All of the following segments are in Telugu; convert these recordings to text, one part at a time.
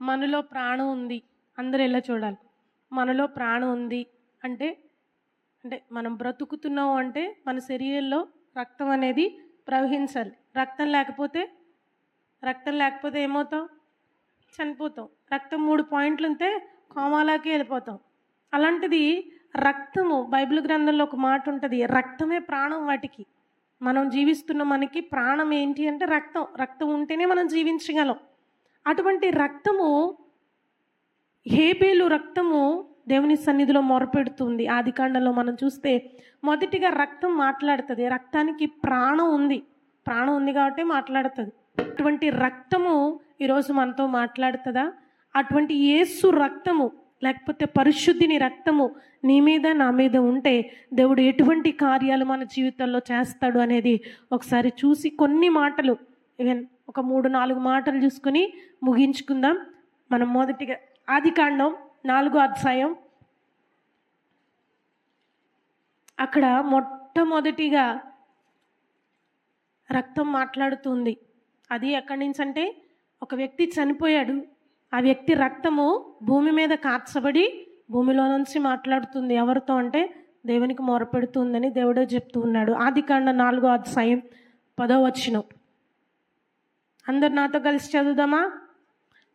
మనలో ప్రాణం ఉంది. అందరు ఎలా చూడాలి? మనలో ప్రాణం ఉంది అంటే అంటే మనం బ్రతుకుతున్నాం అంటే మన శరీరంలో రక్తం అనేది ప్రవహించాలి. రక్తం లేకపోతే రక్తం లేకపోతే ఏమవుతాం? చనిపోతాం. రక్తం మూడు పాయింట్లు ఉంటే కోమాలాకి వెళ్ళిపోతాం. అలాంటిది రక్తము బైబిల్ గ్రంథంలో ఒక మాట ఉంటుంది రక్తమే ప్రాణం వాటికి. మనం జీవిస్తున్న మనకి ప్రాణం ఏంటి అంటే రక్తం. రక్తం ఉంటేనే మనం జీవించగలం. అటువంటి రక్తము హేబేలు రక్తము దేవుని సన్నిధిలో మొరపెడుతుంది. ఆది కాండంలో మనం చూస్తే మొదటిగా రక్తం మాట్లాడుతుంది. రక్తానికి ప్రాణం ఉంది. ప్రాణం ఉంది కాబట్టి మాట్లాడుతుంది. అటువంటి రక్తము ఈరోజు మనతో మాట్లాడుతుందా? అటువంటి యేసు రక్తము లేకపోతే పరిశుద్ధిని రక్తము నీ మీద నా మీద ఉంటే దేవుడు ఎటువంటి కార్యాలు మన జీవితంలో చేస్తాడు అనేది ఒకసారి చూసి కొన్ని మాటలు ఈవెన్ ఒక మూడు నాలుగు మాటలు చూసుకొని ముగించుకుందాం. మనం మొదటిగా ఆది కాండం నాలుగో అధ్యాయం. అక్కడ మొట్టమొదటిగా రక్తం మాట్లాడుతుంది. అది ఎక్కడి నుంచి అంటే ఒక వ్యక్తి చనిపోయాడు. ఆ వ్యక్తి రక్తము భూమి మీద కార్చబడి భూమిలో నుంచి మాట్లాడుతుంది. ఎవరితో అంటే దేవునికి మొరపెడుతుందని దేవుడే చెప్తూ ఉన్నాడు. ఆది కాండ నాలుగో అధ్యాయం పదో వచ్చినం అందరు నాతో కలిసి చదువుదామా?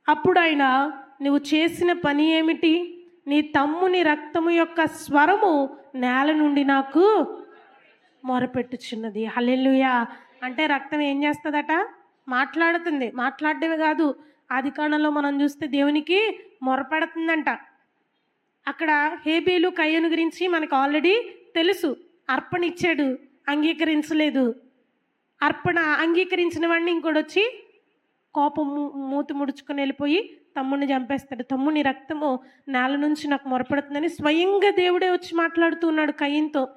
అప్పుడు ఆయన నువ్వు చేసిన పని ఏమిటి? నీ తమ్ముని రక్తము యొక్క స్వరము నేల నుండి నాకు మొరపెట్టుచున్నది. హల్లెలూయా. అంటే రక్తం ఏం చేస్తుందట? మాట్లాడుతుంది. మాట్లాడడమే కాదు ఆది కాలంలో మనం చూస్తే దేవునికి మొరపెడుతుందంట. అక్కడ హేబీలు కయ్యను గురించి మనకు ఆల్రెడీ తెలుసు. అర్పణ ఇచ్చాడు అంగీకరించలేదు. అర్పణ అంగీకరించిన వాడిని ఇంకోటి వచ్చి కోపం మూతి ముడుచుకొని వెళ్ళిపోయి తమ్ముడిని చంపేస్తాడు. తమ్ముని రక్తము నేల నుంచి నాకు మొరపడుతుందని స్వయంగా దేవుడే వచ్చి మాట్లాడుతున్నాడు కయ్యంతో.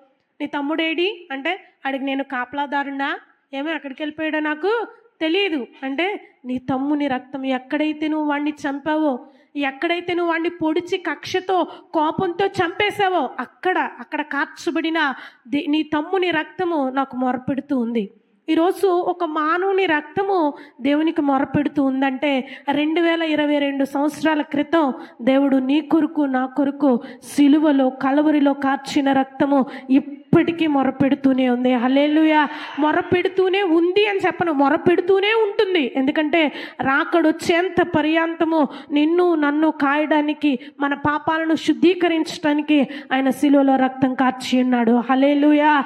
నీ తమ్ముడేడి? అంటే అడిగి నేను కాపలాదారుడా? ఏమో ఎక్కడికి వెళ్ళిపోయాడో నాకు తెలియదు. అంటే నీ తమ్ముని రక్తం ఎక్కడైతే నువ్వు వాడిని చంపావో ఎక్కడైతే నువ్వు వాడిని పొడిచి కక్షతో కోపంతో చంపేశావో అక్కడ అక్కడ కార్చబడిన దే- నీ తమ్ముని రక్తము నాకు మొరపెడుతూ ఉంది. ఈరోజు ఒక మానవుని రక్తము దేవునికి మొరపెడుతూ ఉందంటే రెండు వేల ఇరవై రెండు సంవత్సరాల క్రితం దేవుడు నీ కొరకు నా కొరకు సిలువలో కలవరిలో కార్చిన రక్తము ఇప్పటికీ మొరపెడుతూనే ఉంది. హలేలుయ మొరపెడుతూనే ఉంది అని చెప్పను. మొరపెడుతూనే ఉంటుంది. ఎందుకంటే రాకడొచ్చేంత పర్యాంతము నిన్ను నన్ను కాయడానికి మన పాపాలను శుద్ధీకరించడానికి ఆయన సిలువలో రక్తం కార్చి ఉన్నాడు. హలేలుయా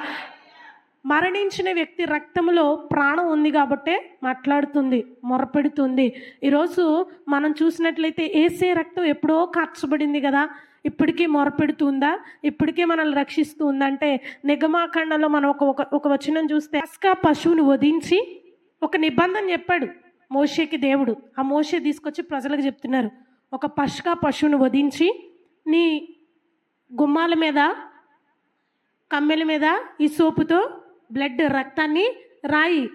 మరణించిన వ్యక్తి రక్తంలో ప్రాణం ఉంది కాబట్టే మాట్లాడుతుంది మొరపెడుతుంది. ఈరోజు మనం చూసినట్లయితే ఏసే రక్తం ఎప్పుడో కార్చబడింది కదా? ఇప్పటికీ మొరపెడుతుందా? ఇప్పటికీ మనల్ని రక్షిస్తుందా? అంటే నిగమాఖండంలో మనం ఒక ఒక ఒక వచనం చూస్తే అస్కా పశువుని వధించి ఒక నిబంధన చెప్పాడు మోషేకి దేవుడు. ఆ మోషే తీసుకొచ్చి ప్రజలకు చెప్తున్నారు ఒక పష్కా పశువుని వధించి నీ గుమ్మాల మీద కమ్మెల మీద ఈ సోపుతో బ్లడ్ రక్తాన్ని రాయి.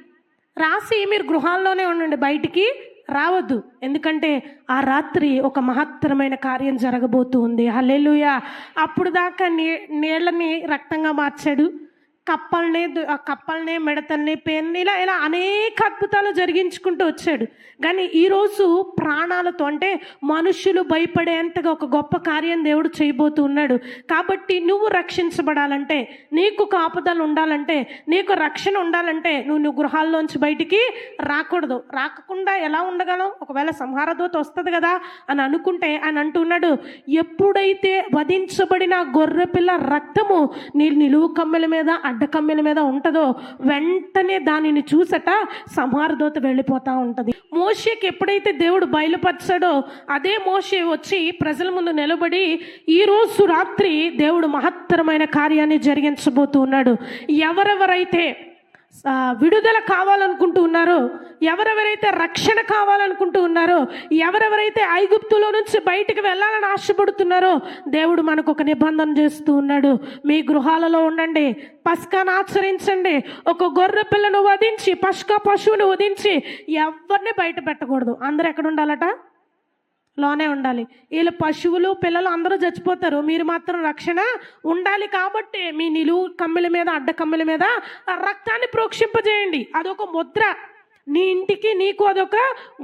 రాసి మీరు గృహాల్లోనే ఉండండి బయటికి రావద్దు. ఎందుకంటే ఆ రాత్రి ఒక మహత్తరమైన కార్యం జరగబోతూ ఉంది. హల్లెలూయా. అప్పుడు దాకా నీ నీళ్ళని రక్తంగా మార్చాడు. కప్పల్ని కప్పల్ని మిడతల్ని పెన్ని ఇలా ఇలా అనేక అద్భుతాలు జరిగించుకుంటూ వచ్చాడు. కానీ ఈరోజు ప్రాణాలతో అంటే మనుషులు భయపడేంతగా ఒక గొప్ప కార్యం దేవుడు చేయబోతూ ఉన్నాడు. కాబట్టి నువ్వు రక్షించబడాలంటే నీకు కాపుదలు ఉండాలంటే నీకు రక్షణ ఉండాలంటే నువ్వు నువ్వు గృహాల్లోంచి బయటికి రాకూడదు. రాకుండా ఎలా ఉండగలం? ఒకవేళ సంహారదూత వస్తుంది కదా అని అనుకుంటే ఆయన అంటున్నాడు. ఎప్పుడైతే వధించబడిన గొర్రెపిల్ల రక్తము నీ నిలువు కమ్మెల మీద అడ్డకమ్మిల మీద ఉంటుందో వెంటనే దానిని చూసట సంహారదూత వెళ్ళిపోతూ ఉంటుంది. మోషేకి ఎప్పుడైతే దేవుడు బయలుపరిచాడో అదే మోషే వచ్చి ప్రజల ముందు నిలబడి ఈరోజు రాత్రి దేవుడు మహత్తరమైన కార్యాన్ని జరిగించబోతూ ఉన్నాడు. ఎవరెవరైతే విడుదల కావాలనుకుంటూ ఉన్నారో ఎవరెవరైతే రక్షణ కావాలనుకుంటూ ఉన్నారో ఎవరెవరైతే ఐగుప్తులో నుంచి బయటకు వెళ్ళాలని ఆశపడుతున్నారో దేవుడు మనకు ఒక నిబంధన చేస్తూ ఉన్నాడు. మీ గృహాలలో ఉండండి పస్కాను ఆచరించండి. ఒక గొర్రె పిల్లను వధించి పస్కా పశువును వధించి ఎవరిని బయట పెట్టకూడదు. అందరు ఎక్కడ ఉండాలట? లోనే ఉండాలి. వీళ్ళ పశువులు పిల్లలు అందరూ చచ్చిపోతారు. మీరు మాత్రం రక్షణ ఉండాలి కాబట్టి మీ నిలువు కమ్మిల మీద అడ్డ కమ్మిల మీద ఆ రక్తాన్ని ప్రోక్షింపజేయండి. అదొక ముద్ర. నీ ఇంటికి నీకు అదొక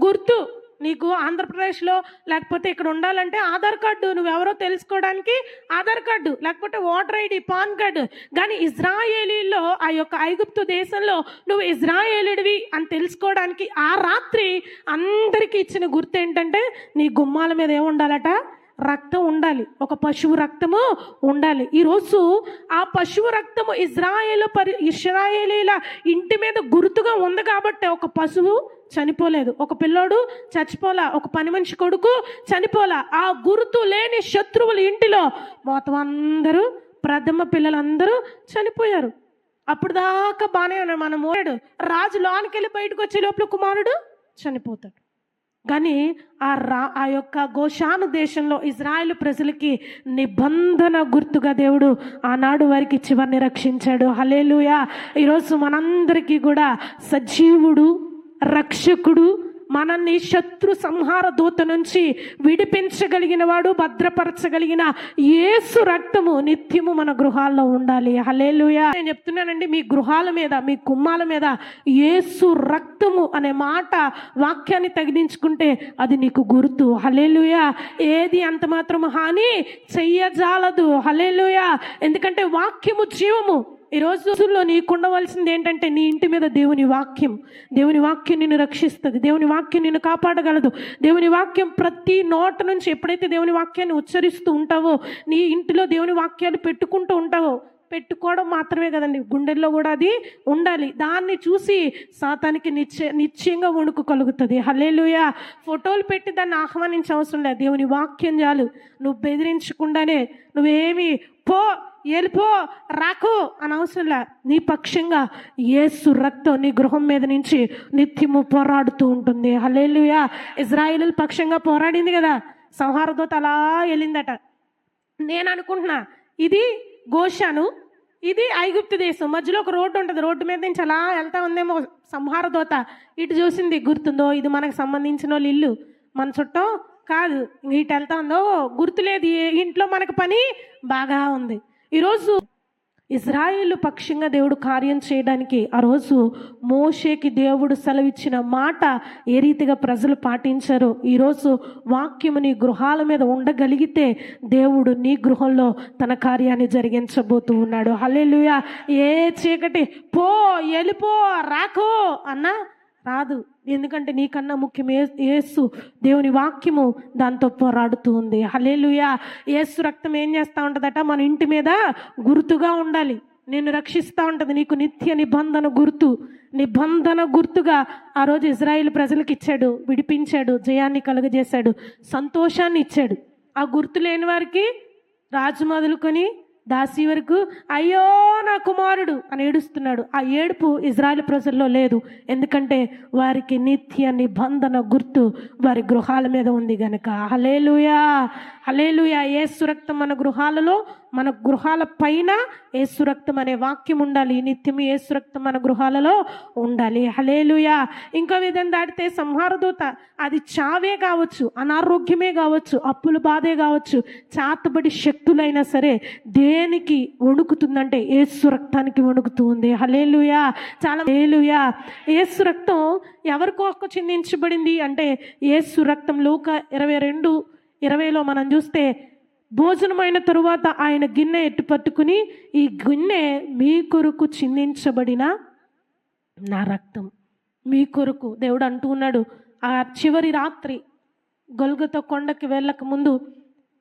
గుర్తు. నీకు ఆంధ్రప్రదేశ్లో లేకపోతే ఇక్కడ ఉండాలంటే ఆధార్ కార్డు నువ్వెవరో తెలుసుకోవడానికి ఆధార్ కార్డు లేకపోతే ఓటర్ ఐడి పాన్ కార్డు. కానీ ఇజ్రాయేలీలో ఆ యొక్క ఐగుప్తు దేశంలో నువ్వు ఇజ్రాయేలుడివి అని తెలుసుకోవడానికి ఆ రాత్రి అందరికీ ఇచ్చిన గుర్తు ఏంటంటే నీ గుమ్మాల మీద ఏముండాలట? రక్తం ఉండాలి. ఒక పశువు రక్తము ఉండాలి. ఈరోజు ఆ పశువు రక్తము ఇజ్రాయేల్ పరి ఇస్రాయేలీల ఇంటి మీద గుర్తుగా ఉంది కాబట్టి ఒక పశువు చనిపోలేదు. ఒక పిల్లోడు చచ్చిపోలా. ఒక పని మనిషి కొడుకు చనిపోలా. ఆ గుర్తు లేని శత్రువుల ఇంటిలో మొత్తం అందరూ ప్రథమ పిల్లలందరూ చనిపోయారు. అప్పుడు దాకా బాగానే ఉన్నాడు. మన మోడు రాజు లోనికి వెళ్ళి బయటకు వచ్చే లోపల కుమారుడు చనిపోతాడు. కానీ ఆ రా ఆ యొక్క గోషాను దేశంలో ఇజ్రాయెల్ ప్రజలకి నిబంధన గుర్తుగా దేవుడు ఆనాడు వారికి చివరిని రక్షించాడు. హలేలుయా ఈరోజు మనందరికీ కూడా సజీవుడు రక్షకుడు మనల్ని శత్రు సంహార దూత నుంచి విడిపించగలిగిన వాడు భద్రపరచగలిగిన యేసు రక్తము నిత్యము మన గృహాల్లో ఉండాలి. హలేలుయా నేను చెప్తున్నానండి మీ గృహాల మీద మీ కుమ్మాల మీద యేసు రక్తము అనే మాట వాక్యాన్ని తగిలించుకుంటే అది నీకు గుర్తు. హలేలుయా ఏది అంత మాత్రము హాని చెయ్యజాలదు. హలేలుయా ఎందుకంటే వాక్యము జీవము. ఈ రోజుల్లో నీకు ఉండవలసింది ఏంటంటే నీ ఇంటి మీద దేవుని వాక్యం. దేవుని వాక్యం నిన్ను రక్షిస్తుంది. దేవుని వాక్యం నిన్ను కాపాడగలదు. దేవుని వాక్యం ప్రతి నోట నుంచి ఎప్పుడైతే దేవుని వాక్యాన్ని ఉచ్చరిస్తూ ఉంటావో నీ ఇంటిలో దేవుని వాక్యాలు పెట్టుకుంటూ ఉంటావో పెట్టుకోవడం మాత్రమే కదండి. గుండెల్లో కూడా అది ఉండాలి. దాన్ని చూసి సాతానికి నిశ్చయ నిశ్చయంగా వణుకు కలుగుతుంది. హలేలుయా ఫోటోలు పెట్టి దాన్ని ఆహ్వానించవసరం లేదు. దేవుని వాక్యం చాలు. నువ్వు బెదిరించకుండానే నువ్వేమి పో వెళ్ళిపో రాకు అని అవసరం లే నీ పక్షంగా ఏసు రక్తం నీ గృహం మీద నుంచి నిత్యము పోరాడుతూ ఉంటుంది. హలేలుయా ఇజ్రాయిల్ పక్షంగా పోరాడింది కదా. సంహారదోత అలా వెళ్ళిందట. నేను అనుకుంటున్నా ఇది గోషాను ఇది ఐగుప్తు దేశం. మధ్యలో ఒక రోడ్డు ఉంటుంది. రోడ్డు మీద నుంచి అలా వెళ్తా ఉందేమో సంహార దోత. ఇటు చూసింది గుర్తుందో? ఇది మనకు సంబంధించిన వాళ్ళు ఇల్లు. మన చుట్టం కాదు. ఇటు వెళ్తా ఉందో? గుర్తులేదు. ఇంట్లో మనకు పని బాగా ఉంది. ఈరోజు ఇజ్రాయిల్ పక్షంగా దేవుడు కార్యం చేయడానికి ఆ రోజు మోషేకి దేవుడు సెలవిచ్చిన మాట ఏ రీతిగా ప్రజలు పాటించారు ఈరోజు వాక్యము నీ గృహాల మీద ఉండగలిగితే దేవుడు నీ గృహంలో తన కార్యాన్ని జరిగించబోతూ ఉన్నాడు. హలే ఏ చీకటి? పో వెళ్ళిపో రాకో అన్నా. రాదు. ఎందుకంటే నీకన్నా ముఖ్యం ఏసు దేవుని వాక్యము దాంతో పోరాడుతూ ఉంది. హలేలుయా ఏసు రక్తం ఏం చేస్తూ ఉంటుందట? మన ఇంటి మీద గుర్తుగా ఉండాలి. నేను రక్షిస్తూ ఉంటుంది నీకు నిత్య నిబంధన గుర్తు. నిబంధన గుర్తుగా ఆ రోజు ఇజ్రాయిల్ ప్రజలకు ఇచ్చాడు. విడిపించాడు. జయాన్ని కలుగజేశాడు. సంతోషాన్ని ఇచ్చాడు. ఆ గుర్తు లేని వారికి రాజు మొదలుకొని దాసి వరకు అయ్యో నా కుమారుడు అని ఏడుస్తున్నాడు. ఆ ఏడుపు ఇజ్రాయెల్ ప్రజల్లో లేదు. ఎందుకంటే వారికి నిత్య నిబంధన గుర్తు వారి గృహాల మీద ఉంది గనక. హలేలుయా హలేలుయా ఏ సురక్తం మన గృహాలలో మన గృహాల పైన ఏసు రక్తం అనే వాక్యం ఉండాలి. నిత్యం ఏసు రక్తం మన గృహాలలో ఉండాలి. హలేలుయా ఇంకో విధం దాటితే సంహారదూత అది చావే కావచ్చు అనారోగ్యమే కావచ్చు అప్పుల బాధే కావచ్చు చాతబడి శక్తులైనా సరే దేనికి వణుకుతుందంటే ఏసు రక్తానికి వణుకుతుంది హలేలుయా చాలా హలేలుయా ఏసు రక్తం ఎవరికొక చిందించబడింది అంటే ఏసు రక్తం లోక ఇరవై రెండు ఇరవైలో మనం చూస్తే భోజనమైన తరువాత ఆయన గిన్నె ఎట్టు పట్టుకుని ఈ గిన్నె మీ కొరకు చిందించబడిన నా రక్తం. మీ కొరకు దేవుడు అంటూ ఉన్నాడు ఆ చివరి రాత్రి గొల్గత కొండకి వెళ్ళక ముందు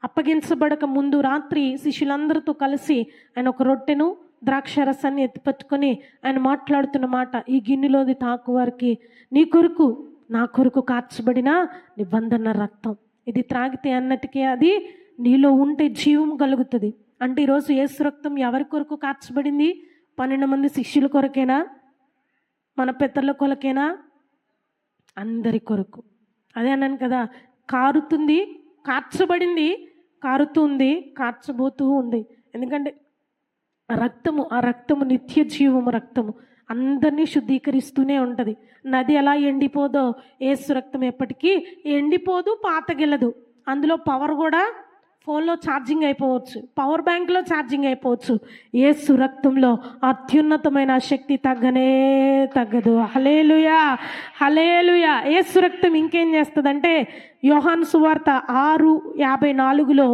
అప్పగించబడక ముందు రాత్రి శిష్యులందరితో కలిసి ఆయన ఒక రొట్టెను ద్రాక్ష రసాన్ని ఎత్తిపట్టుకొని ఆయన మాట్లాడుతున్న మాట ఈ గిన్నెలోది తాకు వారికి నీ కొరకు నా కొరకు కార్చబడిన నిబంధన రక్తం. ఇది త్రాగితే అన్నటికీ అది నీలో ఉంటే జీవం కలుగుతుంది. అంటే ఈరోజు యేసు రక్తం ఎవరి కొరకు కార్చబడింది పన్నెండు మంది శిష్యుల కొరకేనా? మన పెద్దల కొరకేనా? అందరి కొరకు. అదే అన్నాను కదా కారుతుంది కార్చబడింది కారుతుంది కార్చబోతూ ఉంది. ఎందుకంటే రక్తము ఆ రక్తము నిత్య జీవము రక్తము. అందరినీ శుద్ధీకరిస్తూనే ఉంటుంది. నది ఎలా ఎండిపోదో ఏసు రక్తం ఎప్పటికీ ఎండిపోదు పాతగిల్లదు. అందులో పవర్ కూడా ఫోన్లో ఛార్జింగ్ అయిపోవచ్చు. పవర్ బ్యాంక్లో ఛార్జింగ్ అయిపోవచ్చు. ఏ సురక్తంలో అత్యున్నతమైన శక్తి తగ్గనే తగ్గదు. హలేలుయా హలేలుయా ఏ సురక్తం ఇంకేం చేస్తుందంటే యోహాన్ సువార్త ఆరు యాభై నాలుగులో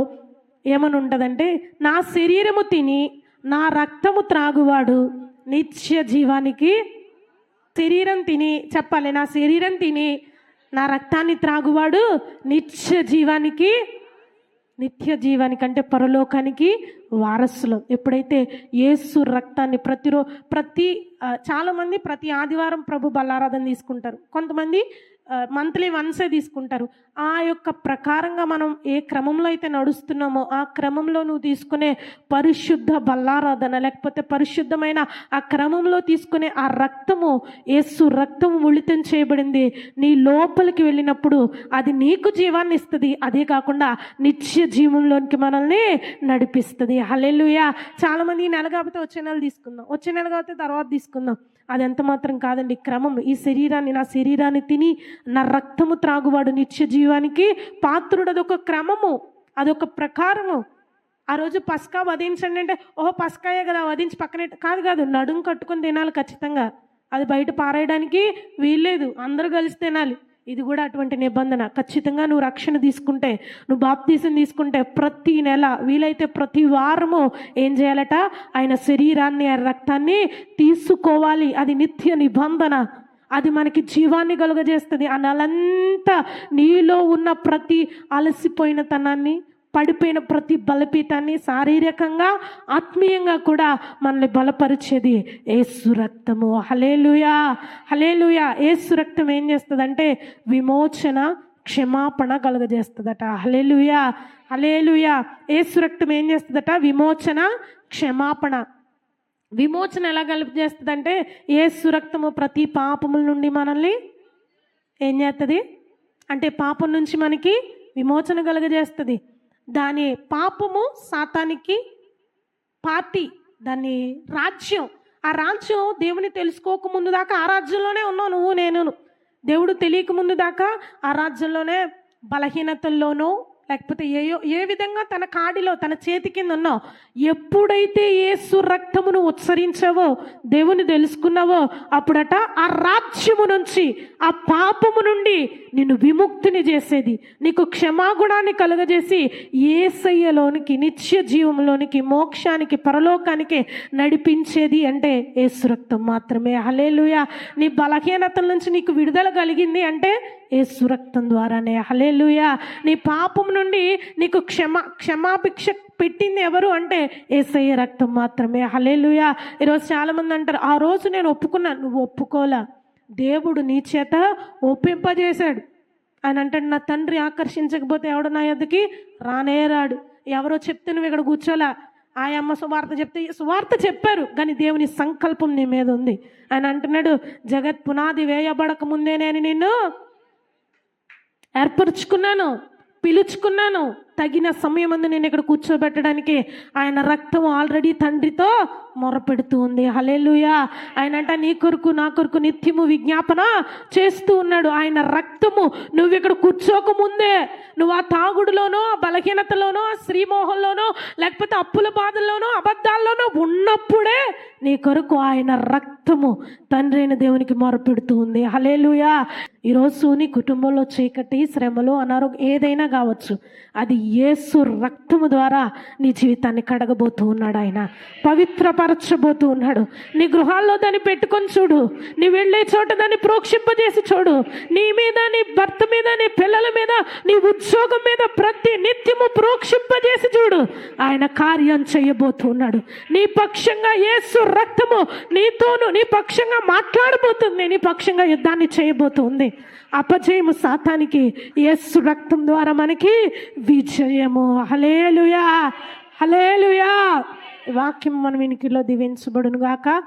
ఏమని ఉంటుందంటే నా శరీరము తిని నా రక్తము త్రాగువాడు నిత్య జీవానికి శరీరం తిని చెప్పాలి నా శరీరం తిని నా రక్తాన్ని త్రాగువాడు నిత్య జీవానికి నిత్య జీవానికి అంటే పరలోకానికి వారసులు. ఎప్పుడైతే యేసు రక్తాన్ని ప్రతిరో ప్రతి చాలామంది ప్రతి ఆదివారం ప్రభు బల్లారాధన తీసుకుంటారు. కొంతమంది మంత్లీ వన్సే తీసుకుంటారు. ఆ యొక్క ప్రకారంగా మనం ఏ క్రమంలో అయితే నడుస్తున్నామో ఆ క్రమంలో నువ్వు తీసుకునే పరిశుద్ధ బల్లారాధన లేకపోతే పరిశుద్ధమైన ఆ క్రమంలో తీసుకునే ఆ రక్తము ఏసు రక్తము ఉళితం చేయబడింది. నీ లోపలికి వెళ్ళినప్పుడు అది నీకు జీవాన్ని ఇస్తుంది. అదే కాకుండా నిత్య జీవంలోనికి మనల్ని నడిపిస్తుంది. హలెలుయా చాలామంది ఈ నెల కాకపోతే వచ్చే నెల తీసుకుందాం. వచ్చే నెల కాకపోతే తర్వాత తీసుకుందాం. అది ఎంత మాత్రం కాదండి. క్రమం. ఈ శరీరాన్ని నా శరీరాన్ని తిని నా రక్తము త్రాగువాడు నిత్య జీవానికి పాత్రుడు అదొక క్రమము అదొక ప్రకారము. ఆ రోజు పస్కా వధించండి అంటే ఓహో పస్కాయే కదా వధించి పక్కనే కాదు కాదు నడుం కట్టుకొని తినాలి ఖచ్చితంగా. అది బయట పారేయడానికి వీల్లేదు అందరూ కలిసి తినాలి. ఇది కూడా అటువంటి నిబంధన. ఖచ్చితంగా నువ్వు రక్షణ తీసుకుంటే నువ్వు బాప్తీసం తీసుకుంటే ప్రతి నెల వీలైతే ప్రతి వారము ఏం చేయాలట? ఆయన శరీరాన్ని ఆయన రక్తాన్ని తీసుకోవాలి. అది నిత్య నిబంధన. అది మనకి జీవాన్ని కలుగజేస్తుంది. ఆ నలంతా నీలో ఉన్న ప్రతి అలసిపోయిన తనాన్ని పడిపోయిన ప్రతి బలపీతాన్ని శారీరకంగా ఆత్మీయంగా కూడా మనల్ని బలపరిచేది ఏసు రక్తము. హలేలుయా హలేలుయా ఏసు రక్తం ఏం చేస్తుందంటే విమోచన క్షమాపణ కలుగజేస్తుందట. హలేలుయా హలేలుయా ఏసు రక్తం ఏం చేస్తుందట? విమోచన క్షమాపణ. విమోచన ఎలా కలుగజేస్తుందంటే ఏ సురక్తము ప్రతి పాపముల నుండి మనల్ని ఏం చేస్తుంది అంటే పాపం నుంచి మనకి విమోచన కలుగజేస్తుంది. దాని పాపము సాతానికి పార్టీ దాని రాజ్యం. ఆ రాజ్యం దేవుని తెలుసుకోక ముందు దాకా ఆ రాజ్యంలోనే ఉన్నావు నువ్వు నేను దేవుడు తెలియక ముందు దాకా ఆ రాజ్యంలోనే బలహీనతల్లోనూ లేకపోతే ఏ ఏ విధంగా తన కాడిలో తన చేతి కింద ఉన్నావు ఎప్పుడైతే ఏసు రక్తమును ఉత్సరించావో దేవుని తెలుసుకున్నావో అప్పుడట ఆ రాజ్యము నుంచి ఆ పాపము నుండి నిన్ను విముక్తిని చేసేది నీకు క్షమాగుణాన్ని కలుగజేసి ఏసయ్యలోనికి నిత్య జీవంలోనికి మోక్షానికి పరలోకానికి నడిపించేది అంటే ఏసు రక్తం మాత్రమే. హలేలుయా నీ బలహీనతల నుంచి నీకు విడుదల కలిగింది అంటే యేసు రక్తం ద్వారానే. హలేలుయా నీ పాపం నుండి నీకు క్షమా క్షమాభిక్ష పెట్టింది ఎవరు అంటే ఏసయ్య రక్తం మాత్రమే. హలేలుయా ఈరోజు చాలామంది అంటారు ఆ రోజు నేను ఒప్పుకున్నాను నువ్వు ఒప్పుకోలా. దేవుడు నీ చేత ఒప్పింపజేశాడు. ఆయన అంటాడు నా తండ్రి ఆకర్షించకపోతే ఎవడు నా ఎద్దకి రానే రాడు. ఎవరో చెప్తే నువ్వు ఇక్కడ కూర్చోలా. ఆ అమ్మ సువార్త చెప్తే సువార్త చెప్పారు కానీ దేవుని సంకల్పం నీ మీద ఉంది. ఆయన అంటున్నాడు జగత్ పునాది వేయబడక ముందే నేను నిన్ను ఏర్పరచుకున్నాను పిలుచుకున్నాను. తగిన సమయం అందు నేను ఇక్కడ కూర్చోబెట్టడానికి ఆయన రక్తం ఆల్రెడీ తండ్రితో మొరపెడుతూ ఉంది. హలేలుయా ఆయన అంట నీ కొరకు నా కొరకు నిత్యము విజ్ఞాపన చేస్తూ ఉన్నాడు. ఆయన రక్తము నువ్వు ఇక్కడ కూర్చోక ముందే. నువ్వు ఆ తాగుడులోనో ఆ బలహీనతలోనో ఆ శ్రీమోహంలోనో లేకపోతే అప్పుల బాధల్లోనో అబద్ధాల్లోనో ఉన్నప్పుడే నీ కొరకు ఆయన రక్తము తండ్రి అయిన దేవునికి మొరపెడుతూ ఉంది. హలేలుయా ఈరోజు నీ కుటుంబంలో చీకటి శ్రమలు అనారోగ్యం ఏదైనా కావచ్చు అది యేసు రక్తము ద్వారా నీ జీవితాన్ని కడగబోతూ ఉన్నాడు ఆయన. పవిత్రపరచబోతూ ఉన్నాడు. నీ గృహాల్లో దాన్ని పెట్టుకొని చూడు. నీ వెళ్ళే చోట దాన్ని ప్రోక్షింపజేసి చూడు. నీ మీద నీ భర్త మీద నీ పిల్లల మీద నీ ఉద్యోగం మీద ప్రతి నిత్యము ప్రోక్షింపజేసి చూడు. ఆయన కార్యం చేయబోతున్నాడు నీ పక్షంగా యేసు రక్తము నీతోను నీ పక్షంగా మాట్లాడబోతుంది నీ పక్షంగా యుద్ధాన్ని చేయబోతుంది. అపజయము సాతానికి యేసు రక్తం ద్వారా మనకి విజయము. హలేలుయా హలేలుయా వాక్యం మన వినికిలో దివించబడును గాక